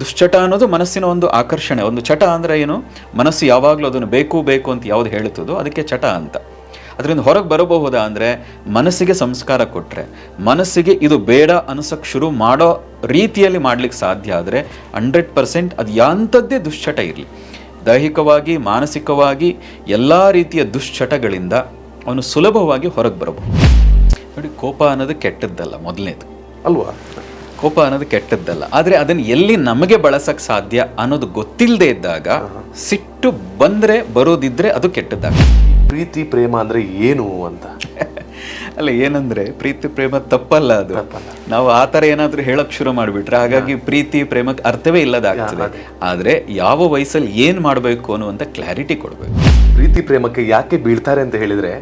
ದುಶ್ಚಟ ಅನ್ನೋದು ಮನಸ್ಸಿನ ಒಂದು ಆಕರ್ಷಣೆ. ಒಂದು ಚಟ ಅಂದರೆ ಏನು? ಮನಸ್ಸು ಯಾವಾಗಲೂ ಅದನ್ನು ಬೇಕು ಬೇಕು ಅಂತ ಯಾವುದು ಹೇಳುತ್ತದೋ ಅದಕ್ಕೆ ಚಟ ಅಂತ. ಅದರಿಂದ ಹೊರಗೆ ಬರಬಹುದಾ ಅಂದರೆ ಮನಸ್ಸಿಗೆ ಸಂಸ್ಕಾರ ಕೊಟ್ಟರೆ ಮನಸ್ಸಿಗೆ ಇದು ಬೇಡ ಅನಿಸೋಕ್ಕೆ ಶುರು ಮಾಡೋ ರೀತಿಯಲ್ಲಿ ಮಾಡ್ಲಿಕ್ಕೆ ಸಾಧ್ಯ ಆದರೆ ಹಂಡ್ರೆಡ್ ಪರ್ಸೆಂಟ್ ಅದು ಯಾಂಥದ್ದೇ ದುಶ್ಚಟ ಇರಲಿ. ದೈಹಿಕವಾಗಿ, ಮಾನಸಿಕವಾಗಿ ಎಲ್ಲ ರೀತಿಯ ದುಶ್ಚಟಗಳಿಂದ ಅವನು ಸುಲಭವಾಗಿ ಹೊರಗೆ ಬರಬಹುದು. ನೋಡಿ, ಕೋಪ ಅನ್ನೋದು ಕೆಟ್ಟದ್ದಲ್ಲ ಮೊದಲನೇದು. ಅಲ್ವಾ? ಕೋಪ ಅನ್ನೋದು ಕೆಟ್ಟದ್ದಲ್ಲ. ಆದರೆ ಅದನ್ನು ಎಲ್ಲಿ ನಮಗೆ ಬಳಸಕ್ಕೆ ಸಾಧ್ಯ ಅನ್ನೋದು ಗೊತ್ತಿಲ್ಲದೆ ಇದ್ದಾಗ ಸಿಟ್ಟು ಬಂದರೆ ಬರೋದಿದ್ರೆ ಅದು ಕೆಟ್ಟದ್ದಾಗ ಪ್ರೀತಿ ಪ್ರೇಮ ಅಂದ್ರೆ ಏನು ಅಂತ? ಅಲ್ಲ ಏನಂದ್ರೆ ಪ್ರೀತಿ ಪ್ರೇಮ ತಪ್ಪಲ್ಲ ಅದು. ನಾವು ಆ ಥರ ಏನಾದರೂ ಹೇಳಕ್ ಶುರು ಮಾಡಿಬಿಟ್ರೆ ಹಾಗಾಗಿ ಪ್ರೀತಿ ಪ್ರೇಮಕ್ಕೆ ಅರ್ಥವೇ ಇಲ್ಲದಾಗ್ತದೆ ಆದರೆ ಯಾವ ವಯಸ್ಸಲ್ಲಿ ಏನು ಮಾಡಬೇಕು ಅನ್ನುವಂಥ ಕ್ಲಾರಿಟಿ ಕೊಡಬೇಕು. ಪ್ರೀತಿ ಪ್ರೇಮಕ್ಕೆ ಯಾಕೆ ಬೀಳ್ತಾರೆ ಅಂತ ಹೇಳಿದ್ರೆ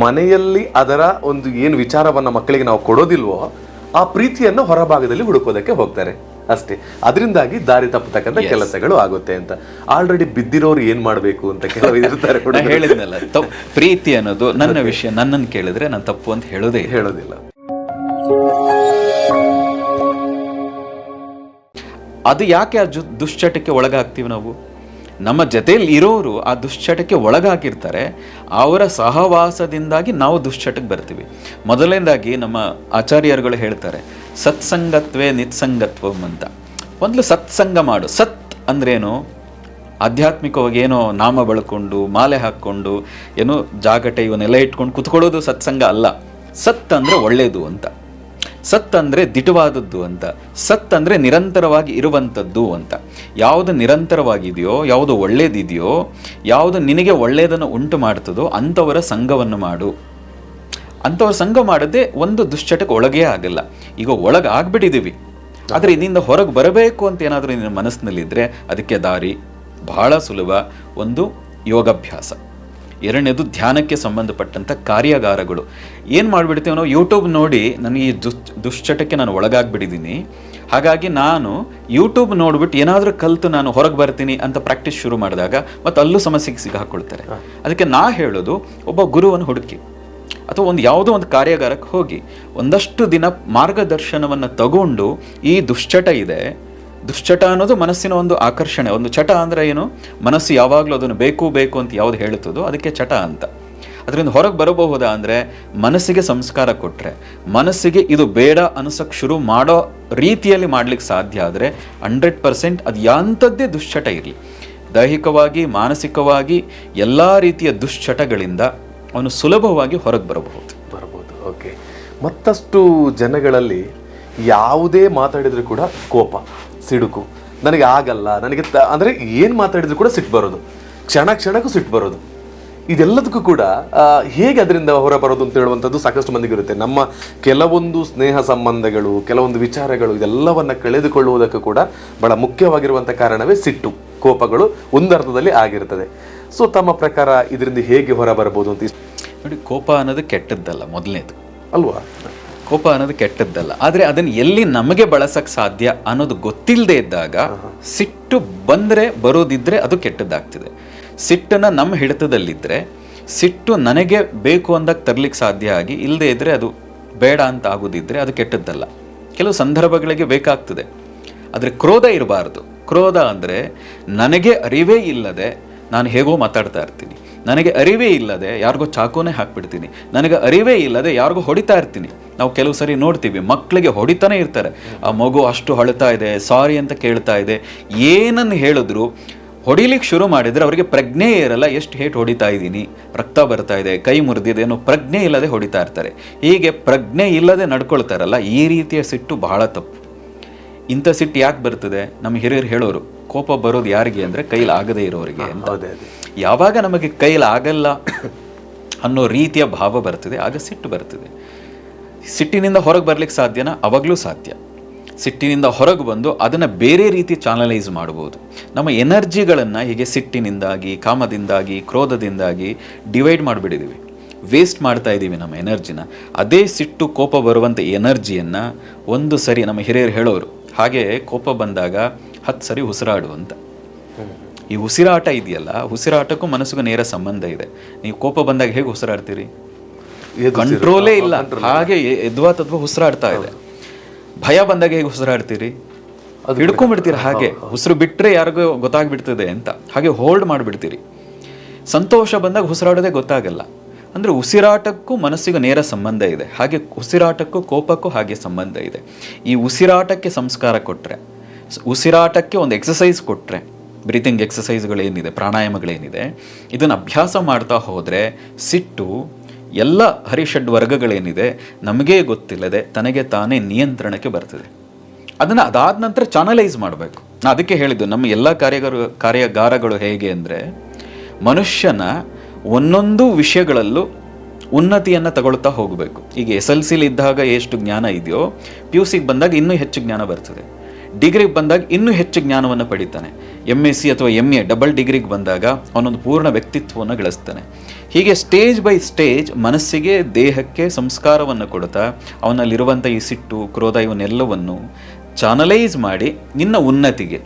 ಮನೆಯಲ್ಲಿ ಅದರ ಒಂದು ಏನು ವಿಚಾರವನ್ನು ಮಕ್ಕಳಿಗೆ ನಾವು ಕೊಡೋದಿಲ್ವೋ ಆ ಪ್ರೀತಿಯನ್ನು ಹೊರಭಾಗದಲ್ಲಿ ಹುಡುಕೋದಕ್ಕೆ ಹೋಗ್ತಾರೆ. ಅಷ್ಟೇ. ಅದರಿಂದಾಗಿ ದಾರಿ ತಪ್ಪತಕ್ಕಂಥ ಕೆಲಸಗಳು ಆಗುತ್ತೆ ಅಂತ. ಆಲ್ರೆಡಿ ಬಿದ್ದಿರೋರು ಏನ್ ಮಾಡಬೇಕು ಅಂತ ಕೆಲವು ಇರ್ತಾರೆ ಕೂಡ ಹೇಳಿದ್ನಲ್ಲ ಪ್ರೀತಿ ಅನ್ನೋದು ನನ್ನ ವಿಷಯ ನನ್ನನ್ನು ಕೇಳಿದ್ರೆ ನಾನು ತಪ್ಪು ಅಂತ ಹೇಳೋದೇ. ಹೇಳೋದಿಲ್ಲ. ಅದು ಯಾಕೆ ಆ ದುಶ್ಚಟಕ್ಕೆ ಒಳಗಾಗ್ತೀವಿ ನಾವು? ನಮ್ಮ ಜೊತೆಯಲ್ಲಿ ಇರೋರು ಆ ದುಶ್ಚಟಕ್ಕೆ ಒಳಗಾಗಿರ್ತಾರೆ. ಅವರ ಸಹವಾಸದಿಂದಾಗಿ ನಾವು ದುಶ್ಚಟಕ್ಕೆ ಬರ್ತೀವಿ. ಮೊದಲನೇದಾಗಿ ನಮ್ಮ ಆಚಾರ್ಯರುಗಳು ಹೇಳ್ತಾರೆ, ಸತ್ಸಂಗತ್ವೇ ನಿತ್ಸಂಗತ್ವಂ ಅಂತ. ಮೊದಲು ಸತ್ಸಂಗ ಮಾಡು. ಸತ್ ಅಂದ್ರೇನು? ಆಧ್ಯಾತ್ಮಿಕವಾಗಿ ಏನೋ ನಾಮ ಬಳ್ಕೊಂಡು, ಮಾಲೆ ಹಾಕ್ಕೊಂಡು, ಏನೋ ಜಾಗಟೆ ಇವನ್ನೆಲ್ಲ ಇಟ್ಕೊಂಡು ಕುತ್ಕೊಳ್ಳೋದು ಸತ್ಸಂಗ ಅಲ್ಲ. ಸತ್ ಅಂದರೆ ಒಳ್ಳೆಯದು ಅಂತ. ಸತ್ ಅಂದರೆ ದಿಟವಾದದ್ದು ಅಂತ. ಸತ್ ಅಂದರೆ ನಿರಂತರವಾಗಿ ಇರುವಂಥದ್ದು ಅಂತ. ಯಾವುದು ನಿರಂತರವಾಗಿದೆಯೋ, ಯಾವುದು ಒಳ್ಳೇದಿದೆಯೋ, ಯಾವುದು ನಿನಗೆ ಒಳ್ಳೆಯದನ್ನು ಉಂಟು ಮಾಡ್ತದೋ ಅಂಥವರ ಸಂಘವನ್ನು ಮಾಡು. ಅಂಥವ್ರ ಸಂಘ ಮಾಡದೆ ಒಂದು ದುಶ್ಚಟಕ್ಕೆ ಒಳಗೇ ಆಗಲ್ಲ. ಈಗ ಒಳಗೆ ಆಗ್ಬಿಟ್ಟಿದ್ದೀವಿ ಆದರೆ ಇದರಿಂದ ಹೊರಗೆ ಬರಬೇಕು ಅಂತ ಏನಾದರೂ ನಿನ್ನ ಮನಸ್ಸಿನಲ್ಲಿದ್ದರೆ ಅದಕ್ಕೆ ದಾರಿ ಬಹಳ ಸುಲಭ. ಒಂದು ಯೋಗಾಭ್ಯಾಸ. ಎರಡನೇದು ಧ್ಯಾನಕ್ಕೆ ಸಂಬಂಧಪಟ್ಟಂಥ ಕಾರ್ಯಾಗಾರಗಳು. ಏನು ಮಾಡಿಬಿಡ್ತೀವಿ ಯೂಟ್ಯೂಬ್ ನೋಡಿ ನನಗೆ ಈ ದುಶ್, ದುಶ್ಚಟಕ್ಕೆ ನಾನು ಒಳಗಾಗ್ಬಿಟ್ಟಿದ್ದೀನಿ ಹಾಗಾಗಿ ನಾನು ಯೂಟ್ಯೂಬ್ ನೋಡ್ಬಿಟ್ಟು ಏನಾದರೂ ಕಲಿತು ನಾನು ಹೊರಗೆ ಬರ್ತೀನಿ ಅಂತ ಪ್ರಾಕ್ಟೀಸ್ ಶುರು ಮಾಡಿದಾಗ ಮತ್ತು ಅಲ್ಲೂ ಸಮಸ್ಯೆಗೆ ಸಿಗಾಕೊಳ್ತಾರೆ ಅದಕ್ಕೆ ನಾ ಹೇಳೋದು ಒಬ್ಬ ಗುರುವನ್ನು ಹುಡುಕಿ ಅಥವಾ ಒಂದು ಯಾವುದೋ ಒಂದು ಕಾರ್ಯಾಗಾರಕ್ಕೆ ಹೋಗಿ ಒಂದಷ್ಟು ದಿನ ಮಾರ್ಗದರ್ಶನವನ್ನು ತಗೊಂಡು ಈ ದುಶ್ಚಟ ಇದೆ. ದುಶ್ಚಟ ಅನ್ನೋದು ಮನಸ್ಸಿನ ಒಂದು ಆಕರ್ಷಣೆ ಒಂದು ಚಟ ಅಂದರೆ ಏನು? ಮನಸ್ಸು ಯಾವಾಗಲೂ ಅದನ್ನು ಬೇಕು ಬೇಕು ಅಂತ ಯಾವುದು ಹೇಳುತ್ತದೋ ಅದಕ್ಕೆ ಚಟ ಅಂತ. ಅದರಿಂದ ಹೊರಗೆ ಬರಬಹುದಾ ಅಂದರೆ ಮನಸ್ಸಿಗೆ ಸಂಸ್ಕಾರ ಕೊಟ್ಟರೆ ಮನಸ್ಸಿಗೆ ಇದು ಬೇಡ ಅನಿಸೋಕ್ಕೆ ಶುರು ಮಾಡೋ ರೀತಿಯಲ್ಲಿ ಮಾಡ್ಲಿಕ್ಕೆ ಸಾಧ್ಯ ಆದರೆ ಹಂಡ್ರೆಡ್ ಪರ್ಸೆಂಟ್ ಅದು ಎಂಥದ್ದೇ ದುಶ್ಚಟ ಇರಲಿ. ದೈಹಿಕವಾಗಿ, ಮಾನಸಿಕವಾಗಿ ಎಲ್ಲ ರೀತಿಯ ದುಶ್ಚಟಗಳಿಂದ ಅವನು ಸುಲಭವಾಗಿ ಹೊರಗೆ ಬರಬಹುದು. ಬರಬಹುದು, ಓಕೆ. ಮತ್ತಷ್ಟು ಜನಗಳಲ್ಲಿ ಯಾವುದೇ ಮಾತಾಡಿದರೂ ಕೂಡ ಕೋಪ, ಸಿಡುಕು. ನನಗೆ ಆಗಲ್ಲ, ನನಗೆ ತ- ಅಂದ್ರೆ ಏನು ಮಾತಾಡಿದ್ರು ಕೂಡ ಸಿಟ್ಟು ಬರೋದು. ಕ್ಷಣ ಕ್ಷಣಕ್ಕೂ ಸಿಟ್ಟು ಬರೋದು. ಇದೆಲ್ಲದಕ್ಕೂ ಕೂಡ ಹೇಗೆ ಅದರಿಂದ ಹೊರ ಬರೋದು ಅಂತ ಹೇಳುವಂಥದ್ದು ಸಾಕಷ್ಟು ಮಂದಿಗೆ ಇರುತ್ತೆ ನಮ್ಮ ಕೆಲವೊಂದು ಸ್ನೇಹ ಸಂಬಂಧಗಳು ಕೆಲವೊಂದು ವಿಚಾರಗಳು ಇದೆಲ್ಲವನ್ನ ಕಳೆದುಕೊಳ್ಳುವುದಕ್ಕೂ ಕೂಡ ಬಹಳ ಮುಖ್ಯವಾಗಿರುವಂಥ ಕಾರಣವೇ ಸಿಟ್ಟು ಕೋಪಗಳು ಒಂದರ್ಥದಲ್ಲಿ ಆಗಿರ್ತದೆ. ಸೊ ತಮ್ಮ ಪ್ರಕಾರ ಇದರಿಂದ ಹೇಗೆ ಹೊರ ಬರಬಹುದು ಅಂತ ನೋಡಿ ಕೋಪ ಅನ್ನೋದು ಕೆಟ್ಟದ್ದಲ್ಲ ಮೊದಲನೇದು. ಅಲ್ವಾ? ಕೋಪ ಅನ್ನೋದು ಕೆಟ್ಟದ್ದಲ್ಲ. ಆದರೆ ಅದನ್ನು ಎಲ್ಲಿ ನಮಗೆ ಬಳಸಕ್ಕೆ ಸಾಧ್ಯ ಅನ್ನೋದು ಗೊತ್ತಿಲ್ಲದೆ ಇದ್ದಾಗ ಸಿಟ್ಟು ಬಂದರೆ ಬರೋದಿದ್ರೆ ಅದು ಕೆಟ್ಟದ್ದಾಗ್ತದೆ. ಸಿಟ್ಟನ್ನು ನಮ್ಮ ಹಿಡಿತದಲ್ಲಿದ್ದರೆ ಸಿಟ್ಟು ನನಗೆ ಬೇಕು ಅಂದಾಗ ತರಲಿಕ್ಕೆ ಸಾಧ್ಯ ಆಗಿ ಇಲ್ಲದೇ ಇದ್ದರೆ ಅದು ಬೇಡ ಅಂತ ಆಗೋದಿದ್ರೆ ಅದು ಕೆಟ್ಟದ್ದಲ್ಲ. ಕೆಲವು ಸಂದರ್ಭಗಳಿಗೆ ಬೇಕಾಗ್ತದೆ. ಆದರೆ ಕ್ರೋಧ ಇರಬಾರ್ದು. ಕ್ರೋಧ ಅಂದರೆ ನನಗೆ ಅರಿವೇ ಇಲ್ಲದೆ ನಾನು ಹೇಗೋ ಮಾತಾಡ್ತಾ ಇರ್ತೀನಿ. ನನಗೆ ಅರಿವೇ ಇಲ್ಲದೆ ಯಾರಿಗೋ ಚಾಕುನೇ ಹಾಕ್ಬಿಡ್ತೀನಿ. ನನಗೆ ಅರಿವೇ ಇಲ್ಲದೆ ಯಾರಿಗೋ ಹೊಡಿತಾ ಇರ್ತೀನಿ. ನಾವು ಕೆಲವು ಸರಿ ನೋಡ್ತೀವಿ ಮಕ್ಕಳಿಗೆ ಹೊಡಿತಾನೆ ಇರ್ತಾರೆ. ಆ ಮಗು ಅಷ್ಟು ಹೊಳಿತಾ ಇದೆ, ಸಾರಿ ಅಂತ ಕೇಳ್ತಾ ಇದೆ. ಏನನ್ನು ಹೇಳಿದ್ರು ಹೊಡಿಲಿಕ್ಕೆ ಶುರು ಮಾಡಿದರೆ ಅವರಿಗೆ ಪ್ರಜ್ಞೆ ಇರಲ್ಲ ಎಷ್ಟು ಹೇಟ್ ಹೊಡಿತಾ ಇದ್ದೀನಿ? ರಕ್ತ ಬರ್ತಾ ಇದೆ ಕೈ ಮುರಿದಿದೆ ಅನ್ನೋ ಪ್ರಜ್ಞೆ ಇಲ್ಲದೆ ಹೊಡಿತಾ ಇರ್ತಾರೆ. ಹೀಗೆ ಪ್ರಜ್ಞೆ ಇಲ್ಲದೆ ನಡ್ಕೊಳ್ತಾರಲ್ಲ ಈ ರೀತಿಯ ಸಿಟ್ಟು ಬಹಳ ತಪ್ಪು. ಇಂಥ ಸಿಟ್ಟು ಯಾಕೆ ಬರ್ತದೆ? ನಮ್ಮ ಹಿರಿಯರು ಹೇಳೋರು ಕೋಪ ಬರೋದು ಯಾರಿಗೆ ಅಂದರೆ ಕೈಲಿ ಆಗದೆ ಇರೋರಿಗೆ ಅಂತ. ಯಾವಾಗ ನಮಗೆ ಕೈಲಿ ಆಗಲ್ಲ ಅನ್ನೋ ರೀತಿಯ ಭಾವ ಬರ್ತದೆ ಆಗ ಸಿಟ್ಟು ಬರ್ತದೆ. ಸಿಟ್ಟಿನಿಂದ ಹೊರಗೆ ಬರ್ಲಿಕ್ಕೆ ಸಾಧ್ಯನಾ? ಅವಾಗಲೂ ಸಾಧ್ಯ. ಸಿಟ್ಟಿನಿಂದ ಹೊರಗೆ ಬಂದು ಅದನ್ನು ಬೇರೆ ರೀತಿ ಚಾನಲೈಸ್ ಮಾಡ್ಬೋದು. ನಮ್ಮ ಎನರ್ಜಿಗಳನ್ನು ಹೀಗೆ ಸಿಟ್ಟಿನಿಂದಾಗಿ ಕಾಮದಿಂದಾಗಿ ಕ್ರೋಧದಿಂದಾಗಿ ಡಿವೈಡ್ ಮಾಡಿಬಿಟ್ಟಿದ್ದೀವಿ ವೇಸ್ಟ್ ಮಾಡ್ತಾ ಇದ್ದೀವಿ ನಮ್ಮ ಎನರ್ಜಿನ. ಅದೇ ಸಿಟ್ಟು ಕೋಪ ಬರುವಂಥ ಎನರ್ಜಿಯನ್ನು ಒಂದು ಸರಿ ನಮ್ಮ ಹಿರಿಯರು ಹೇಳೋರು ಹಾಗೆ ಕೋಪ ಬಂದಾಗ ಹತ್ತು ಸರಿ ಉಸಿರಾಡು ಅಂತ. ಈ ಉಸಿರಾಟ ಇದೆಯಲ್ಲ ಉಸಿರಾಟಕ್ಕೂ ಮನಸ್ಸಿಗೂ ನೇರ ಸಂಬಂಧ ಇದೆ. ನೀವು ಕೋಪ ಬಂದಾಗ ಹೇಗೆ ಉಸಿರಾಡ್ತೀರಿ? ಕಂಟ್ರೋಲೇ ಇಲ್ಲ. ಹಾಗೆ ಎದ್ವಾ ತದ್ವಾ ಉಸಿರಾಡ್ತಾ ಇದೆ. ಭಯ ಬಂದಾಗ ಹೇಗೆ ಉಸಿರಾಡ್ತೀರಿ? ಅದು ಹಿಡ್ಕೊಂಡ್ಬಿಡ್ತೀರಿ ಹಾಗೆ? ಉಸಿರು ಬಿಟ್ಟರೆ ಯಾರಿಗೂ ಗೊತ್ತಾಗ್ಬಿಡ್ತದೆ ಅಂತ. ಹಾಗೆ ಹೋಲ್ಡ್ ಮಾಡಿಬಿಡ್ತೀರಿ. ಸಂತೋಷ ಬಂದಾಗ ಉಸಿರಾಡೋದೇ ಗೊತ್ತಾಗಲ್ಲ. ಅಂದರೆ ಉಸಿರಾಟಕ್ಕೂ ಮನಸ್ಸಿಗೂ ನೇರ ಸಂಬಂಧ ಇದೆ. ಹಾಗೆ ಉಸಿರಾಟಕ್ಕೂ ಕೋಪಕ್ಕೂ ಹಾಗೆ ಸಂಬಂಧ ಇದೆ. ಈ ಉಸಿರಾಟಕ್ಕೆ ಸಂಸ್ಕಾರ ಕೊಟ್ಟರೆ ಉಸಿರಾಟಕ್ಕೆ ಒಂದು ಎಕ್ಸಸೈಸ್ ಕೊಟ್ಟರೆ ಬ್ರೀತಿಂಗ್ ಎಕ್ಸಸೈಸ್ಗಳೇನಿದೆ ಪ್ರಾಣಾಯಾಮಗಳೇನಿದೆ ಇದನ್ನು ಅಭ್ಯಾಸ ಮಾಡ್ತಾ ಹೋದರೆ ಸಿಟ್ಟು ಎಲ್ಲ ಹರಿಷಡ್ ವರ್ಗಗಳೇನಿದೆ, ನಮಗೇ ಗೊತ್ತಿಲ್ಲದೆ ತನಗೆ ತಾನೇ ನಿಯಂತ್ರಣಕ್ಕೆ ಬರ್ತದೆ. ಅದನ್ನು ಅದಾದ ನಂತರ ಚಾನಲೈಸ್ ಮಾಡಬೇಕು. ನಾನು ಅದಕ್ಕೆ ಹೇಳಿದ್ದು, ನಮ್ಮ ಎಲ್ಲ ಕಾರ್ಯಗಾರ, ಕಾರ್ಯಾಗಾರಗಳು ಹೇಗೆ ಅಂದರೆ, ಮನುಷ್ಯನ ಒಂದೊಂದು ವಿಷಯಗಳಲ್ಲೂ ಉನ್ನತಿಯನ್ನು ತಗೊಳ್ತಾ ಹೋಗಬೇಕು. ಈಗ ಎಸ್ ಎಲ್ ಸಿಲಿ ಇದ್ದಾಗ ಎಷ್ಟು ಜ್ಞಾನ ಇದೆಯೋ ಪಿ ಯು ಸಿಗೆ ಬಂದಾಗ ಇನ್ನೂ ಹೆಚ್ಚು ಜ್ಞಾನ ಬರ್ತದೆ. ಡಿಗ್ರಿಗೆ ಬಂದಾಗ ಇನ್ನೂ ಹೆಚ್ಚು ಜ್ಞಾನವನ್ನು ಪಡಿತಾನೆ. ಎಂ ಎಸ್ ಸಿ ಅಥವಾ ಎಂ ಎ ಡಬಲ್ ಡಿಗ್ರಿಗೆ ಬಂದಾಗ ಅವನೊಂದು ಪೂರ್ಣ ವ್ಯಕ್ತಿತ್ವವನ್ನು ಗಳಿಸ್ತಾನೆ. ಹೀಗೆ ಸ್ಟೇಜ್ ಬೈ ಸ್ಟೇಜ್ ಮನಸ್ಸಿಗೆ, ದೇಹಕ್ಕೆ ಸಂಸ್ಕಾರವನ್ನು ಕೊಡ್ತಾ ಅವನಲ್ಲಿರುವಂಥ ಈ ಸಿಟ್ಟು, ಕ್ರೋಧ ಇವನ್ನೆಲ್ಲವನ್ನು ಚಾನಲೈಸ್ ಮಾಡಿ ನಿನ್ನ ಉನ್ನತಿಗೆ,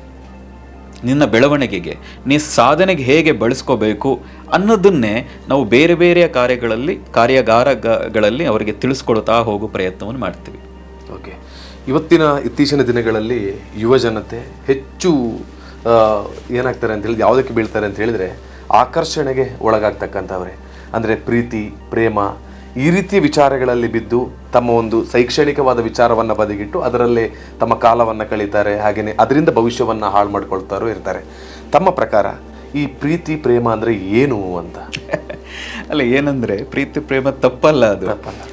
ನಿನ್ನ ಬೆಳವಣಿಗೆಗೆ, ನೀ ಸಾಧನೆಗೆ ಹೇಗೆ ಬಳಸ್ಕೋಬೇಕು ಅನ್ನೋದನ್ನೇ ನಾವು ಬೇರೆ ಬೇರೆ ಕಾರ್ಯಗಳಲ್ಲಿ ಕಾರ್ಯಾಗಾರಗಳಲ್ಲಿ ಅವರಿಗೆ ತಿಳಿಸ್ಕೊಡ್ತಾ ಹೋಗೋ ಪ್ರಯತ್ನವನ್ನು ಮಾಡ್ತೀವಿ. ಇವತ್ತಿನ ಇತ್ತೀಚಿನ ದಿನಗಳಲ್ಲಿ ಯುವ ಜನತೆ ಹೆಚ್ಚು ಏನಾಗ್ತಾರೆ ಅಂತ ಹೇಳಿದ್ರೆ ಯಾವುದಕ್ಕೆ ಬೀಳ್ತಾರೆ ಅಂತ ಹೇಳಿದರೆ ಆಕರ್ಷಣೆಗೆ ಒಳಗಾಗ್ತಕ್ಕಂಥವ್ರೆ. ಅಂದರೆ ಪ್ರೀತಿ, ಪ್ರೇಮ, ಈ ರೀತಿಯ ವಿಚಾರಗಳಲ್ಲಿ ಬಿದ್ದು ತಮ್ಮ ಒಂದು ಶೈಕ್ಷಣಿಕವಾದ ವಿಚಾರವನ್ನು ಬದಿಗಿಟ್ಟು ಅದರಲ್ಲೇ ತಮ್ಮ ಕಾಲವನ್ನು ಕಳೀತಾರೆ ಹಾಗೆಯೇ ಅದರಿಂದ ಭವಿಷ್ಯವನ್ನು ಹಾಳು ಮಾಡ್ಕೊಳ್ತಾರೋ ಇರ್ತಾರೆ. ತಮ್ಮ ಪ್ರಕಾರ ಈ ಪ್ರೀತಿ ಪ್ರೇಮ ಅಂದರೆ ಏನು ಅಂತ? ಅಲ್ಲ ಏನಂದ್ರೆ ಪ್ರೀತಿ ಪ್ರೇಮ ತಪ್ಪಲ್ಲ ಅದು.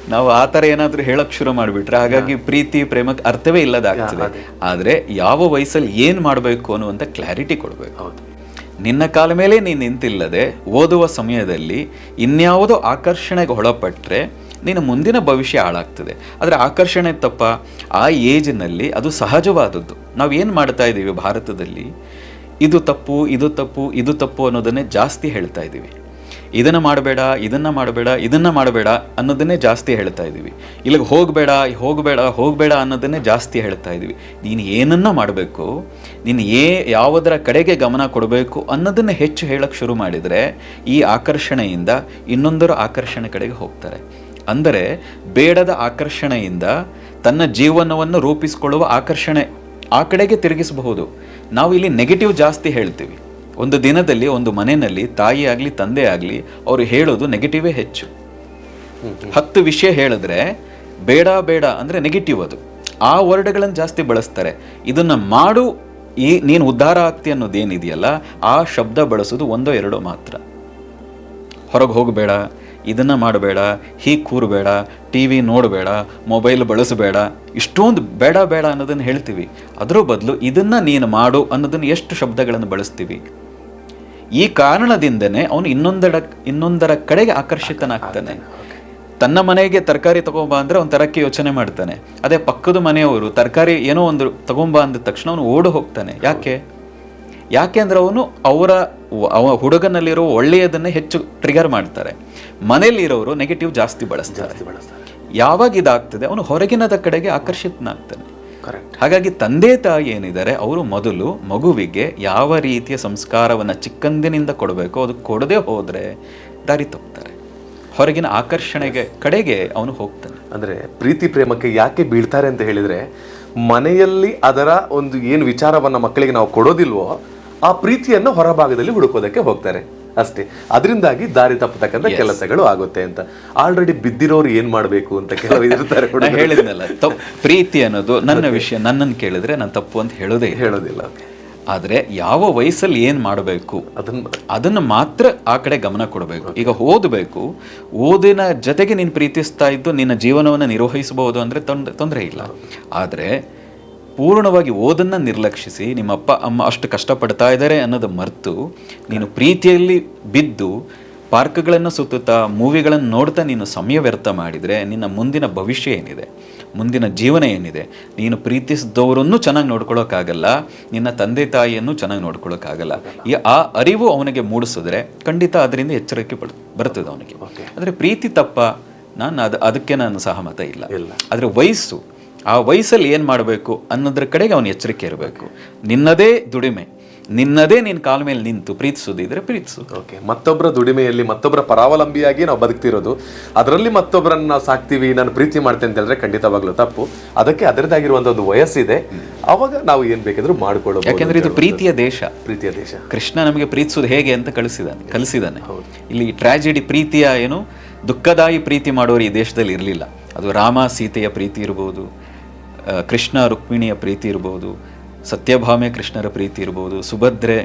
ನಾವು ಆ ಥರ ಏನಾದ್ರೂ ಹೇಳಕ್ ಶುರು ಮಾಡಿಬಿಟ್ರೆ ಹಾಗಾಗಿ ಪ್ರೀತಿ ಪ್ರೇಮಕ್ಕೆ ಅರ್ಥವೇ ಇಲ್ಲದಾಗ್ತದೆ. ಆದ್ರೆ ಯಾವ ವಯಸ್ಸಲ್ಲಿ ಏನ್ ಮಾಡಬೇಕು ಅನ್ನುವಂಥ ಕ್ಲಾರಿಟಿ ಕೊಡಬೇಕು. ಹೌದು. ನಿನ್ನ ಕಾಲ ಮೇಲೆ ನೀನು ನಿಂತಿಲ್ಲದೆ ಓದುವ ಸಮಯದಲ್ಲಿ ಇನ್ಯಾವುದೋ ಆಕರ್ಷಣೆಗೆ ಒಳಪಟ್ಟರೆ ನಿನ್ನ ಮುಂದಿನ ಭವಿಷ್ಯ ಹಾಳಾಗ್ತದೆ. ಆದರೆ ಆಕರ್ಷಣೆ ತಪ್ಪ ಆ ಏಜ್ನಲ್ಲಿ ಅದು ಸಹಜವಾದದ್ದು. ನಾವು ಏನು ಮಾಡ್ತಾ ಇದ್ದೀವಿ ಭಾರತದಲ್ಲಿ? ಇದು ತಪ್ಪು ಇದು ತಪ್ಪು ಇದು ತಪ್ಪು ಅನ್ನೋದನ್ನೇ ಜಾಸ್ತಿ ಹೇಳ್ತಾ ಇದ್ದೀವಿ. ಇದನ್ನು ಮಾಡಬೇಡ ಇದನ್ನು ಮಾಡಬೇಡ ಇದನ್ನು ಮಾಡಬೇಡ ಅನ್ನೋದನ್ನೇ ಜಾಸ್ತಿ ಹೇಳ್ತಾ ಇದ್ದೀವಿ. ಇಲ್ಲಿಗೆ ಹೋಗಬೇಡ ಹೋಗಬೇಡ ಹೋಗಬೇಡ ಅನ್ನೋದನ್ನೇ ಜಾಸ್ತಿ ಹೇಳ್ತಾ ಇದ್ದೀವಿ. ನೀನು ಏನನ್ನು ಮಾಡಬೇಕು, ನೀನು ಏ, ಯಾವುದರ ಕಡೆಗೆ ಗಮನ ಕೊಡಬೇಕು ಅನ್ನೋದನ್ನು ಹೆಚ್ಚು ಹೇಳಕ್ಕೆ ಶುರು ಮಾಡಿದರೆ ಈ ಆಕರ್ಷಣೆಯಿಂದ ಇನ್ನೊಂದರ ಆಕರ್ಷಣೆ ಕಡೆಗೆ ಹೋಗ್ತಾರೆ. ಅಂದರೆ ಬೇಡದ ಆಕರ್ಷಣೆಯಿಂದ ತನ್ನ ಜೀವನವನ್ನು ರೂಪಿಸಿಕೊಳ್ಳುವ ಆಕರ್ಷಣೆ ಆ ಕಡೆಗೆ ತಿರುಗಿಸಬಹುದು. ನಾವು ಇಲ್ಲಿ ನೆಗೆಟಿವ್ ಜಾಸ್ತಿ ಹೇಳ್ತೀವಿ. ಒಂದು ದಿನದಲ್ಲಿ ಒಂದು ಮನೆಯಲ್ಲಿ ತಾಯಿ ಆಗಲಿ ತಂದೆ ಆಗಲಿ ಅವರು ಹೇಳೋದು ನೆಗೆಟಿವೇ ಹೆಚ್ಚು. ಹತ್ತು ವಿಷಯ ಹೇಳಿದ್ರೆ ಬೇಡ ಬೇಡ ಅಂದರೆ ನೆಗೆಟಿವ್ ಅದು. ಆ ವರ್ಡ್ಗಳನ್ನು ಜಾಸ್ತಿ ಬಳಸ್ತಾರೆ. ಇದನ್ನ ಮಾಡು ಈ ನೀನು ಉದ್ಧಾರ ಆಗ್ತಿ ಅನ್ನೋದೇನಿದೆಯಲ್ಲ ಆ ಶಬ್ದ ಬಳಸೋದು ಒಂದೋ ಎರಡೋ ಮಾತ್ರ. ಹೊರಗೆ ಹೋಗಬೇಡ. ಇದನ್ನ ಮಾಡಬೇಡ ಹೀಗೆ ಕೂರಬೇಡ ಟಿ ವಿ ನೋಡಬೇಡ ಮೊಬೈಲ್ ಬಳಸಬೇಡ ಇಷ್ಟೊಂದು ಬೇಡ ಬೇಡ ಅನ್ನೋದನ್ನು ಹೇಳ್ತೀವಿ. ಅದರ ಬದಲು ಇದನ್ನು ನೀನು ಮಾಡು ಅನ್ನೋದನ್ನು ಎಷ್ಟು ಶಬ್ದಗಳನ್ನು ಬಳಸ್ತೀವಿ. ಈ ಕಾರಣದಿಂದನೇ ಅವನು ಇನ್ನೊಂದರ ಇನ್ನೊಂದರ ಕಡೆಗೆ ಆಕರ್ಷಿತನಾಗ್ತಾನೆ. ತನ್ನ ಮನೆಗೆ ತರಕಾರಿ ತಗೊಂಬ ಅಂದ್ರೆ ಅವ್ನು ತರಕ್ಕೆ ಯೋಚನೆ ಮಾಡ್ತಾನೆ. ಅದೇ ಪಕ್ಕದ ಮನೆಯವರು ತರಕಾರಿ ಏನೋ ಒಂದು ತಗೊಂಬ ಅಂದ ತಕ್ಷಣ ಅವನು ಓಡು ಹೋಗ್ತಾನೆ. ಯಾಕೆ? ಯಾಕೆ ಅಂದರೆ ಅವನು ಅವರ ಅವ ಹುಡುಗನಲ್ಲಿರೋ ಒಳ್ಳೆಯದನ್ನೇ ಹೆಚ್ಚು ಟ್ರಿಗರ್ ಮಾಡ್ತಾರೆ. ಮನೆಯಲ್ಲಿರೋರು ನೆಗೆಟಿವ್ ಜಾಸ್ತಿ ಬಳಸ್ತಾರೆ. ಯಾವಾಗ ಇದಾಗ್ತದೆ ಅವನು ಹೊರಗಿನದ ಕಡೆಗೆ ಆಕರ್ಷಿತನಾಗ್ತಾನೆ. ಕರೆಕ್ಟ್ ಹಾಗಾಗಿ ತಂದೆ ತಾಯಿ ಏನಿದ್ದಾರೆ ಅವರು ಮೊದಲು ಮಗುವಿಗೆ ಯಾವ ರೀತಿಯ ಸಂಸ್ಕಾರವನ್ನು ಚಿಕ್ಕಂದಿನಿಂದ ಕೊಡಬೇಕು ಅದು ಕೊಡದೆ ಹೋದರೆ ದಾರಿ ತಪ್ತಾರೆ. ಹೊರಗಿನ ಆಕರ್ಷಣೆಗೆ ಕಡೆಗೆ ಅವನು ಹೋಗ್ತಾನೆ. ಅಂದರೆ ಪ್ರೀತಿ ಪ್ರೇಮಕ್ಕೆ ಯಾಕೆ ಬೀಳ್ತಾರೆ ಅಂತ ಹೇಳಿದರೆ ಮನೆಯಲ್ಲಿ ಅದರ ಒಂದು ಏನು ವಿಚಾರವನ್ನು ಮಕ್ಕಳಿಗೆ ನಾವು ಕೊಡೋದಿಲ್ವೋ ಆ ಪ್ರೀತಿಯನ್ನು ಹೊರಭಾಗದಲ್ಲಿ ಹುಡುಕೋದಕ್ಕೆ ಹೋಗ್ತಾರೆ. ಅಷ್ಟೇ. ಅದರಿಂದಾಗಿ ದಾರಿ ತಪ್ಪತಕ್ಕಂಥ ಕೆಲಸಗಳು ಆಗುತ್ತೆ ಅಂತ. ಆಲ್ರೆಡಿ ಬಿದ್ದಿರೋರು ಏನ್ ಮಾಡಬೇಕು ಅಂತ ಕೆಲವು ಇರ್ತಾರೆ ಹೇಳಿದ್ನಲ್ಲ ಪ್ರೀತಿ ಅನ್ನೋದು ನನ್ನ ವಿಷಯ ನನ್ನನ್ನು ಕೇಳಿದ್ರೆ ನಾನು ತಪ್ಪು ಅಂತ ಹೇಳೋದೇ ಹೇಳೋದಿಲ್ಲ ಆದ್ರೆ ಆದರೆ ಯಾವ ವಯಸ್ಸಲ್ಲಿ ಏನು ಮಾಡಬೇಕು ಅದನ್ನ ಅದನ್ನು ಮಾತ್ರ ಆ ಕಡೆ ಗಮನ ಕೊಡಬೇಕು. ಈಗ ಓದಬೇಕು ಓದಿನ ಜೊತೆಗೆ ನೀನು ಪ್ರೀತಿಸ್ತಾ ಇದ್ದು ನಿನ್ನ ಜೀವನವನ್ನು ನಿರ್ವಹಿಸಬಹುದು ಅಂದರೆ ತೊಂದರೆ ತೊಂದರೆ ಇಲ್ಲ. ಆದರೆ ಪೂರ್ಣವಾಗಿ ಓದನ್ನು ನಿರ್ಲಕ್ಷಿಸಿ ನಿಮ್ಮ ಅಪ್ಪ ಅಮ್ಮ ಅಷ್ಟು ಕಷ್ಟಪಡ್ತಾ ಇದ್ದಾರೆ ಅನ್ನೋದು ಮರೆತು ನೀನು ಪ್ರೀತಿಯಲ್ಲಿ ಬಿದ್ದು ಪಾರ್ಕ್ಗಳನ್ನು ಸುತ್ತುತ್ತಾ ಮೂವಿಗಳನ್ನು ನೋಡ್ತಾ ನೀನು ಸಮಯ ವ್ಯರ್ಥ ಮಾಡಿದರೆ ನಿನ್ನ ಮುಂದಿನ ಭವಿಷ್ಯ ಏನಿದೆ? ಮುಂದಿನ ಜೀವನ ಏನಿದೆ? ನೀನು ಪ್ರೀತಿಸಿದವರನ್ನು ಚೆನ್ನಾಗಿ ನೋಡ್ಕೊಳ್ಳೋಕ್ಕಾಗಲ್ಲ ನಿನ್ನ ತಂದೆ ತಾಯಿಯನ್ನು ಚೆನ್ನಾಗಿ ನೋಡ್ಕೊಳ್ಳೋಕ್ಕಾಗಲ್ಲ. ಈ ಆ ಅರಿವು ಅವನಿಗೆ ಮೂಡಿಸಿದ್ರೆ ಖಂಡಿತ ಅದರಿಂದ ಎಚ್ಚರಿಕೆ ಪಡ್ ಬರ್ತದೆ ಅವನಿಗೆ. ಆದರೆ ಪ್ರೀತಿ ತಪ್ಪ ನಾನು ಅದು ಅದಕ್ಕೆ ನಾನು ಸಹಮತ ಇಲ್ಲ. ಇಲ್ಲ. ಆದರೆ ವಯಸ್ಸು ಆ ವಯಸ್ಸಲ್ಲಿ ಏನು ಮಾಡಬೇಕು ಅನ್ನೋದ್ರ ಕಡೆಗೆ ಅವನು ಎಚ್ಚರಿಕೆ ಇರಬೇಕು. ನಿನ್ನದೇ ದುಡಿಮೆ. ನಿನ್ನದೇ ನಿನ್ನ ಕಾಲ ಮೇಲೆ ನಿಂತು ಪ್ರೀತಿಸೋದಿದ್ರೆ ಪ್ರೀತಿಸು. ಓಕೆ ಮತ್ತೊಬ್ಬರ ದುಡಿಮೆಯಲ್ಲಿ ಮತ್ತೊಬ್ಬರ ಪರಾವಲಂಬಿಯಾಗಿ ನಾವು ಬದುಕ್ತಿರೋದು ಅದರಲ್ಲಿ ಮತ್ತೊಬ್ಬರನ್ನ ನಾವು ಸಾಕ್ತೀವಿ ನಾನು ಪ್ರೀತಿ ಮಾಡ್ತೇನೆ ಅಂತ ಹೇಳಿದ್ರೆ ಖಂಡಿತವಾಗ್ಲೂ ತಪ್ಪು. ಅದಕ್ಕೆ ಅದರದ್ದಾಗಿರುವಂಥ ಒಂದು ವಯಸ್ಸಿದೆ. ಅವಾಗ ನಾವು ಏನು ಬೇಕಾದರೂ ಮಾಡ್ಕೊಳ್ಳಬಹುದು ಯಾಕೆಂದ್ರೆ ಇದು ಪ್ರೀತಿಯ ದೇಶ. ಪ್ರೀತಿಯ ದೇಶ. ಕೃಷ್ಣ ನಮಗೆ ಪ್ರೀತಿಸೋದು ಹೇಗೆ ಅಂತ ಕಳ್ಸಿದಾನೆ ಕಲಿಸಿದಾನೆ. ಇಲ್ಲಿ ಟ್ರಾಜಿಡಿ ಪ್ರೀತಿಯ ಏನು ದುಃಖದಾಯಿ ಪ್ರೀತಿ ಮಾಡೋರು ಈ ದೇಶದಲ್ಲಿ ಇರಲಿಲ್ಲ. ಅದು ರಾಮ ಸೀತೆಯ ಪ್ರೀತಿ ಇರ್ಬೋದು ಕೃಷ್ಣ ರುಕ್ಮಿಣಿಯ ಪ್ರೀತಿ ಇರ್ಬೋದು, ಸತ್ಯಭಾಮೆ ಕೃಷ್ಣರ ಪ್ರೀತಿ ಇರ್ಬೋದು, ಸುಭದ್ರೆ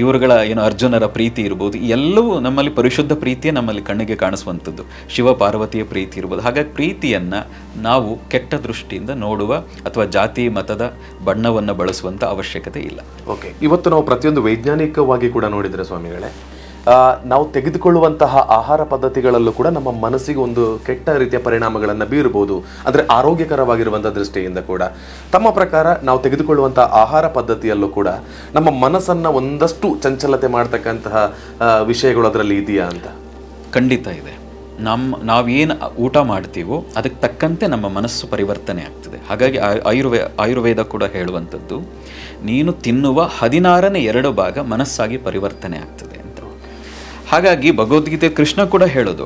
ಇವರುಗಳ ಏನು ಅರ್ಜುನರ ಪ್ರೀತಿ ಇರ್ಬೋದು ಎಲ್ಲವೂ ನಮ್ಮಲ್ಲಿ ಪರಿಶುದ್ಧ ಪ್ರೀತಿಯೇ ನಮ್ಮಲ್ಲಿ ಕಣ್ಣಿಗೆ ಕಾಣಿಸುವಂಥದ್ದು. ಶಿವ ಪಾರ್ವತಿಯ ಪ್ರೀತಿ ಇರ್ಬೋದು. ಹಾಗಾಗಿ ಪ್ರೀತಿಯನ್ನು ನಾವು ಕೆಟ್ಟ ದೃಷ್ಟಿಯಿಂದ ನೋಡುವ ಅಥವಾ ಜಾತಿ ಮತದ ಬಣ್ಣವನ್ನು ಬಳಸುವಂಥ ಅವಶ್ಯಕತೆ ಇಲ್ಲ. ಓಕೆ ಇವತ್ತು ನಾವು ಪ್ರತಿಯೊಂದು ವೈಜ್ಞಾನಿಕವಾಗಿ ಕೂಡ ನೋಡಿದರೆ ಸ್ವಾಮಿಗಳೇ ನಾವು ತೆಗೆದುಕೊಳ್ಳುವಂತಹ ಆಹಾರ ಪದ್ಧತಿಗಳಲ್ಲೂ ಕೂಡ ನಮ್ಮ ಮನಸ್ಸಿಗೆ ಒಂದು ಕೆಟ್ಟ ರೀತಿಯ ಪರಿಣಾಮಗಳನ್ನು ಬೀರಬಹುದು ಅಂದರೆ ಆರೋಗ್ಯಕರವಾಗಿರುವಂಥ ದೃಷ್ಟಿಯಿಂದ ಕೂಡ. ತಮ್ಮ ಪ್ರಕಾರ ನಾವು ತೆಗೆದುಕೊಳ್ಳುವಂಥ ಆಹಾರ ಪದ್ಧತಿಯಲ್ಲೂ ಕೂಡ ನಮ್ಮ ಮನಸ್ಸನ್ನು ಒಂದಷ್ಟು ಚಂಚಲತೆ ಮಾಡ್ತಕ್ಕಂತಹ ವಿಷಯಗಳು ಅದರಲ್ಲಿ ಇದೆಯಾ ಅಂತ? ಖಂಡಿತ ಇದೆ. ನಮ್ಮ ನಾವೇನು ಊಟ ಮಾಡ್ತೀವೋ ಅದಕ್ಕೆ ತಕ್ಕಂತೆ ನಮ್ಮ ಮನಸ್ಸು ಪರಿವರ್ತನೆ ಆಗ್ತದೆ. ಹಾಗಾಗಿ ಆಯುರ್ವೇ, ಆಯುರ್ವೇದ ಕೂಡ ಹೇಳುವಂಥದ್ದು, ನೀನು ತಿನ್ನುವ ಹದಿನಾರನೇ ಎರಡು ಭಾಗ ಮನಸ್ಸಾಗಿ ಪರಿವರ್ತನೆ ಆಗ್ತದೆ. ಹಾಗಾಗಿ ಭಗವದ್ಗೀತೆ ಕೃಷ್ಣ ಕೂಡ ಹೇಳೋದು,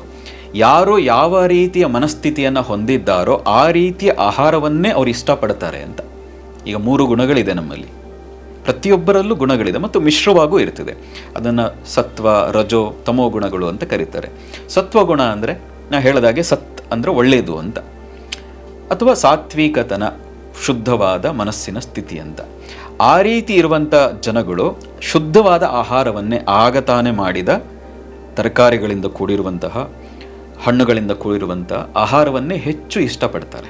ಯಾರು ಯಾವ ರೀತಿಯ ಮನಸ್ಥಿತಿಯನ್ನು ಹೊಂದಿದ್ದಾರೋ ಆ ರೀತಿಯ ಆಹಾರವನ್ನೇ ಅವರು ಇಷ್ಟಪಡ್ತಾರೆ ಅಂತ. ಈಗ ಮೂರು ಗುಣಗಳಿದೆ ನಮ್ಮಲ್ಲಿ. ಪ್ರತಿಯೊಬ್ಬರಲ್ಲೂ ಗುಣಗಳಿದೆ ಮತ್ತು ಮಿಶ್ರವಾಗೂ ಇರ್ತದೆ. ಅದನ್ನು ಸತ್ವ, ರಜೋ, ತಮೋ ಗುಣಗಳು ಅಂತ ಕರೀತಾರೆ. ಸತ್ವ ಗುಣ ಅಂದರೆ, ನಾ ಹೇಳಿದಾಗೆ ಸತ್ ಅಂದರೆ ಒಳ್ಳೆಯದು ಅಂತ. ಅಥವಾ ಸಾತ್ವಿಕತನ, ಶುದ್ಧವಾದ ಮನಸ್ಸಿನ ಸ್ಥಿತಿ ಅಂತ. ಆ ರೀತಿ ಇರುವಂಥ ಜನಗಳು ಶುದ್ಧವಾದ ಆಹಾರವನ್ನೇ ಆಗತಾನೆ ಮಾಡಿದ ತರಕಾರಿಗಳಿಂದ ಕೂಡಿರುವಂತಹ, ಹಣ್ಣುಗಳಿಂದ ಕೂಡಿರುವಂಥ ಆಹಾರವನ್ನೇ ಹೆಚ್ಚು ಇಷ್ಟಪಡ್ತಾರೆ.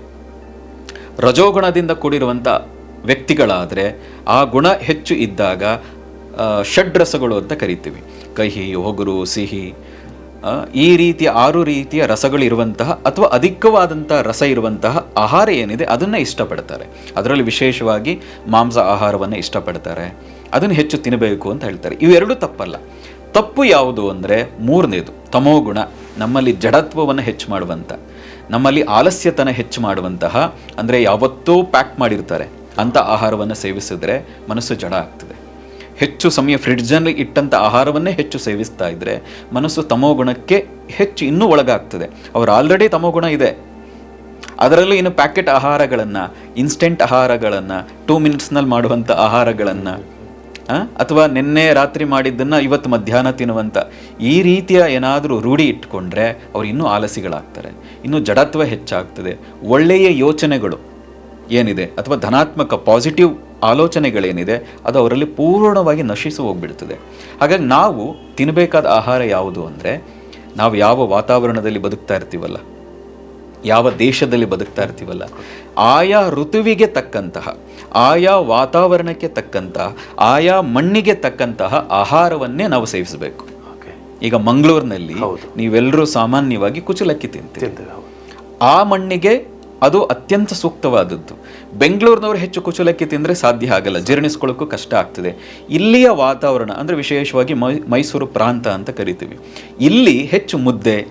ರಜೋಗುಣದಿಂದ ಕೂಡಿರುವಂಥ ವ್ಯಕ್ತಿಗಳಾದರೆ ಆ ಗುಣ ಹೆಚ್ಚು ಇದ್ದಾಗ ಷಡ್ರಸಗಳು ಅಂತ ಕರಿತೀವಿ. ಕಹಿ, ಒಗುರು, ಸಿಹಿ ಈ ರೀತಿಯ ಆರು ರೀತಿಯ ರಸಗಳಿರುವಂತಹ ಅಥವಾ ಅಧಿಕವಾದಂಥ ರಸ ಇರುವಂತಹ ಆಹಾರ ಏನಿದೆ ಅದನ್ನು ಇಷ್ಟಪಡ್ತಾರೆ. ಅದರಲ್ಲಿ ವಿಶೇಷವಾಗಿ ಮಾಂಸ ಆಹಾರವನ್ನು ಇಷ್ಟಪಡ್ತಾರೆ. ಅದನ್ನು ಹೆಚ್ಚು ತಿನ್ನಬೇಕು ಅಂತ ಹೇಳ್ತಾರೆ. ಇವೆರಡೂ ತಪ್ಪಲ್ಲ. ತಪ್ಪು ಯಾವುದು ಅಂದರೆ ಮೂರನೇದು ತಮೋಗುಣ ನಮ್ಮಲ್ಲಿ ಜಡತ್ವವನ್ನು ಹೆಚ್ಚು ಮಾಡುವಂಥ ನಮ್ಮಲ್ಲಿ ಆಲಸ್ಯತನ ಹೆಚ್ಚು ಮಾಡುವಂತಹ, ಅಂದರೆ ಯಾವತ್ತೂ ಪ್ಯಾಕ್ ಮಾಡಿರ್ತಾರೆ ಅಂಥ ಆಹಾರವನ್ನು ಸೇವಿಸಿದ್ರೆ ಮನಸ್ಸು ಜಡ ಆಗ್ತದೆ. ಹೆಚ್ಚು ಸಮಯ ಫ್ರಿಡ್ಜಲ್ಲಿ ಇಟ್ಟಂಥ ಆಹಾರವನ್ನೇ ಹೆಚ್ಚು ಸೇವಿಸ್ತಾ ಇದ್ರೆ ಮನಸ್ಸು ತಮೋಗುಣಕ್ಕೆ ಹೆಚ್ಚು ಇನ್ನೂ ಒಳಗಾಗ್ತದೆ. ಅವ್ರು ಆಲ್ರೆಡಿ ತಮೋಗುಣ ಇದೆ. ಅದರಲ್ಲೂ ಇನ್ನು ಪ್ಯಾಕೆಟ್ ಆಹಾರಗಳನ್ನು ಇನ್ಸ್ಟೆಂಟ್ ಆಹಾರಗಳನ್ನು ಟೂ ಮಿನಿಟ್ಸ್ನಲ್ಲಿ ಮಾಡುವಂಥ ಆಹಾರಗಳನ್ನು ಅಥವಾ ನಿನ್ನೆ ರಾತ್ರಿ ಮಾಡಿದ್ದನ್ನು ಇವತ್ತು ಮಧ್ಯಾಹ್ನ ತಿನ್ನುವಂಥ ಈ ರೀತಿಯ ಏನಾದರೂ ರೂಢಿ ಇಟ್ಕೊಂಡ್ರೆ ಅವ್ರು ಇನ್ನೂ ಆಲಸಿಗಳಾಗ್ತಾರೆ. ಇನ್ನೂ ಜಡತ್ವ ಹೆಚ್ಚಾಗ್ತದೆ. ಒಳ್ಳೆಯ ಯೋಚನೆಗಳು ಏನಿದೆ? ಅಥವಾ ಧನಾತ್ಮಕ ಪಾಸಿಟಿವ್ ಆಲೋಚನೆಗಳೇನಿದೆ? ಅದು ಅವರಲ್ಲಿ ಪೂರ್ಣವಾಗಿ ನಶಿಸಿ ಹೋಗ್ಬಿಡ್ತದೆ. ಹಾಗಾಗಿ ನಾವು ತಿನ್ನಬೇಕಾದ ಆಹಾರ ಯಾವುದು ಅಂದರೆ, ನಾವು ಯಾವ ವಾತಾವರಣದಲ್ಲಿ ಬದುಕ್ತಾ ಇರ್ತೀವಲ್ಲ? ಯಾವ ದೇಶದಲ್ಲಿ ಬದುಕ್ತಾ ಇರ್ತೀವಲ್ಲ? ಆಯಾ ಋತುವಿಗೆ ತಕ್ಕಂತಹ ಆಯಾ ವಾತಾವರಣಕ್ಕೆ ತಕ್ಕಂತಹ ಆಯಾ ಮಣ್ಣಿಗೆ ತಕ್ಕಂತಹ ಆಹಾರವನ್ನೇ ನಾವು ಸೇವಿಸಬೇಕು. ಈಗ ಮಂಗಳೂರಿನಲ್ಲಿ. ನೀವೆಲ್ಲರೂ ಸಾಮಾನ್ಯವಾಗಿ ಕುಚಲಕ್ಕಿ ತಿಂತೀವಿ ಆ ಮಣ್ಣಿಗೆ ಅದು ಅತ್ಯಂತ ಸೂಕ್ತವಾದದ್ದು. ಬೆಂಗಳೂರಿನವರು ಹೆಚ್ಚು ಕುಚಲಕ್ಕಿ ತಿಂದರೆ ಸಾಧ್ಯ ಆಗಲ್ಲ. ಜೀರ್ಣಿಸ್ಕೊಳ್ಳೋಕ್ಕೂ ಕಷ್ಟ ಆಗ್ತದೆ. ಇಲ್ಲಿಯ ವಾತಾವರಣ ಅಂದರೆ ವಿಶೇಷವಾಗಿ ಮೈ ಮೈಸೂರು ಪ್ರಾಂತ ಅಂತ ಕರಿತೀವಿ. ಇಲ್ಲಿ ಹೆಚ್ಚು ಮುದ್ದೆ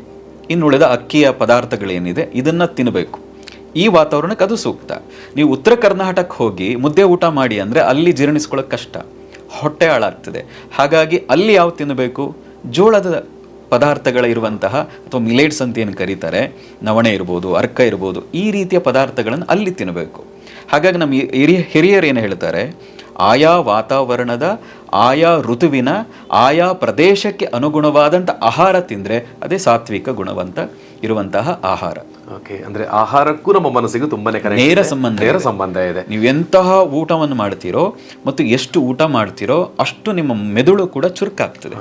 ಇನ್ನುಳಿದ ಅಕ್ಕಿಯ ಪದಾರ್ಥಗಳೇನಿದೆ ಇದನ್ನು ತಿನ್ನಬೇಕು ಈ ವಾತಾವರಣಕ್ಕೆ ಅದು ಸೂಕ್ತ. ನೀವು ಉತ್ತರ ಕರ್ನಾಟಕಕ್ಕೆ ಹೋಗಿ ಮುದ್ದೆ ಊಟ ಮಾಡಿ ಅಂದರೆ ಅಲ್ಲಿ ಜೀರ್ಣಿಸ್ಕೊಳ್ಳೋಕೆ ಕಷ್ಟ. ಹೊಟ್ಟೆ ಹಾಳಾಗ್ತದೆ. ಹಾಗಾಗಿ ಅಲ್ಲಿ ಯಾವ ತಿನ್ನಬೇಕು? ಜೋಳದ ಪದಾರ್ಥಗಳ ಇರುವಂತಹ ಅಥವಾ ಮಿಲೇಟ್ಸ್ ಅಂತ ಏನು ಕರೀತಾರೆ? ನವಣೆ ಇರ್ಬೋದು, ಅರ್ಕ ಇರ್ಬೋದು, ಈ ರೀತಿಯ ಪದಾರ್ಥಗಳನ್ನು ಅಲ್ಲಿ ತಿನ್ನಬೇಕು. ಹಾಗಾಗಿ ನಮ್ಮ ಹಿರಿಯ ಹಿರಿಯರು ಏನು ಹೇಳ್ತಾರೆ? ಆಯಾ ವಾತಾವರಣದ, ಆಯಾ ಋತುವಿನ, ಆಯಾ ಪ್ರದೇಶಕ್ಕೆ ಅನುಗುಣವಾದಂಥ ಆಹಾರ ತಿಂದರೆ ಅದೇ ಸಾತ್ವಿಕ ಗುಣವಂತ ಇರುವಂತಹ ಆಹಾರ. ಓಕೆ ಅಂದ್ರೆ ಆಹಾರಕ್ಕೂ ನಮ್ಮ ಮನಸ್ಸಿಗೂ ತುಂಬಾನೇ ನೇರ ಸಂಬಂಧ ನೇರ. ಸಂಬಂಧ ಇದೆ. ನೀವು ಎಂತಹ ಊಟವನ್ನು ಮಾಡ್ತೀರೋ ಮತ್ತು ಎಷ್ಟು ಊಟ ಮಾಡ್ತೀರೋ ಅಷ್ಟು ನಿಮ್ಮ ಮೆದುಳು ಕೂಡ ಚುರುಕಾಗ್ತದೆ.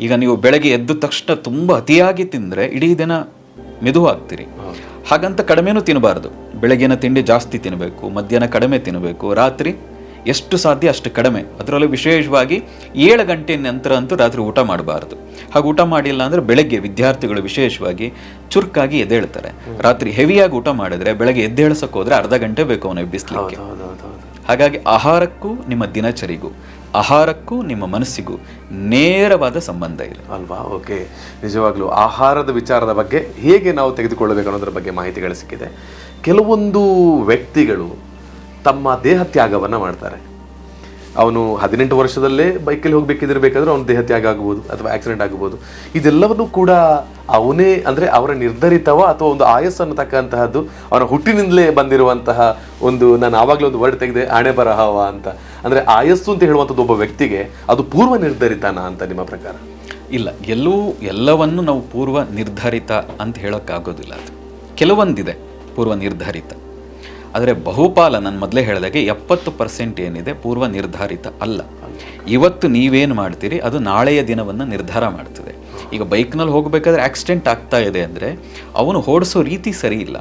ಈಗ ನೀವು ಬೆಳಗ್ಗೆ ಎದ್ದ ತಕ್ಷಣ ತುಂಬ ಅತಿಯಾಗಿ ತಿಂದರೆ ಇಡೀ ದಿನ ಮೆದು ಆಗ್ತೀರಿ. ಹಾಗಂತ ಕಡಿಮೆನೂ ತಿನ್ನಬಾರ್ದು ಬೆಳಗಿನ ತಿಂಡಿ ಜಾಸ್ತಿ ತಿನ್ನಬೇಕು ಮಧ್ಯಾಹ್ನ ಕಡಿಮೆ ತಿನ್ನಬೇಕು ರಾತ್ರಿ ಎಷ್ಟು ಸಾಧ್ಯ ಅಷ್ಟು ಕಡಿಮೆ. ಅದರಲ್ಲೂ ವಿಶೇಷವಾಗಿ ಏಳು ಗಂಟೆ ನಂತರ ಅಂತೂ ರಾತ್ರಿ ಊಟ ಮಾಡಬಾರ್ದು. ಹಾಗೆ ಊಟ ಮಾಡಿಲ್ಲ ಅಂದರೆ ಬೆಳಗ್ಗೆ ವಿದ್ಯಾರ್ಥಿಗಳು ವಿಶೇಷವಾಗಿ ಚುರುಕಾಗಿ ಎದ್ದೇಳ್ತಾರೆ. ರಾತ್ರಿ ಹೆವಿಯಾಗಿ ಊಟ ಮಾಡಿದ್ರೆ ಬೆಳಗ್ಗೆ ಎದ್ದೇಳ್ಸಕ್ಕೆ ಹೋದ್ರೆ ಅರ್ಧ ಗಂಟೆ ಬೇಕು ಅವನಿಗೆ ಬಿಸಿಲಿಕ್ಕೆ. ಹಾಗಾಗಿ ಆಹಾರಕ್ಕೂ ನಿಮ್ಮ ದಿನಚರಿಗೂ ಆಹಾರಕ್ಕೂ ನಿಮ್ಮ ಮನಸ್ಸಿಗೂ ನೇರವಾದ ಸಂಬಂಧ ಇದೆ. ಅಲ್ವಾ? ಓಕೆ. ನಿಜವಾಗ್ಲೂ ಆಹಾರದ ವಿಚಾರದ ಬಗ್ಗೆ ಹೇಗೆ ನಾವು ತೆಗೆದುಕೊಳ್ಳಬೇಕು ಅನ್ನೋದ್ರ ಬಗ್ಗೆ ಮಾಹಿತಿಗಳು ಸಿಕ್ಕಿದೆ. ಕೆಲವೊಂದು ವ್ಯಕ್ತಿಗಳು ತಮ್ಮ ದೇಹ ತ್ಯಾಗವನ್ನು ಮಾಡ್ತಾರೆ. ಅವನು ಹದಿನೆಂಟು ವರ್ಷದಲ್ಲೇ ಬೈಕಲ್ಲಿ ಹೋಗಬೇಕಿದ್ದಿರಬೇಕಾದ್ರೆ ಅವನು ದೇಹ ತ್ಯಾಗ ಆಗ್ಬೋದು ಅಥವಾ ಆಕ್ಸಿಡೆಂಟ್ ಆಗ್ಬೋದು. ಇದೆಲ್ಲವನ್ನೂ ಕೂಡ ಅವನೇ ಅಂದರೆ ಅವರ ನಿರ್ಧರಿತವ ಅಥವಾ ಒಂದು ಆಯಸ್ಸು ಅನ್ನತಕ್ಕಂತಹದ್ದು ಅವನ ಹುಟ್ಟಿನಿಂದಲೇ ಬಂದಿರುವಂತಹ ಒಂದು ನಾನು ಆವಾಗಲೇ ಒಂದು ವರ್ಡ್ ತೆಗೆದೆ, ಆಣೆ ಬರಹವ ಅಂತ. ಅಂದರೆ ಆಯಸ್ಸು ಅಂತ ಹೇಳುವಂಥದ್ದು ಒಬ್ಬ ವ್ಯಕ್ತಿಗೆ ಅದು ಪೂರ್ವ ನಿರ್ಧರಿತನ ಅಂತ ನಿಮ್ಮ ಪ್ರಕಾರ? ಇಲ್ಲ ಎಲ್ಲವೂ ಎಲ್ಲವನ್ನು ನಾವು ಪೂರ್ವ ನಿರ್ಧರಿತ ಅಂತ ಹೇಳೋಕ್ಕಾಗೋದಿಲ್ಲ ಅದು. ಕೆಲವೊಂದಿದೆ ಪೂರ್ವ ನಿರ್ಧಾರಿತ. ಆದರೆ ಬಹುಪಾಲ ನಾನು ಮೊದಲೇ ಹೇಳಿದಾಗೆ ಎಪ್ಪತ್ತು ಪರ್ಸೆಂಟ್ ಏನಿದೆ ಪೂರ್ವ ನಿರ್ಧಾರಿತ ಅಲ್ಲ. ಇವತ್ತು ನೀವೇನು ಮಾಡ್ತೀರಿ, ಅದು ನಾಳೆಯ ದಿನವನ್ನು ನಿರ್ಧಾರ ಮಾಡ್ತದೆ. ಈಗ ಬೈಕ್ನಲ್ಲಿ ಹೋಗಬೇಕಾದ್ರೆ ಆಕ್ಸಿಡೆಂಟ್ ಆಗ್ತಾ ಇದೆ ಅಂದರೆ, ಅವನು ಓಡಿಸೋ ರೀತಿ ಸರಿ ಇಲ್ಲ.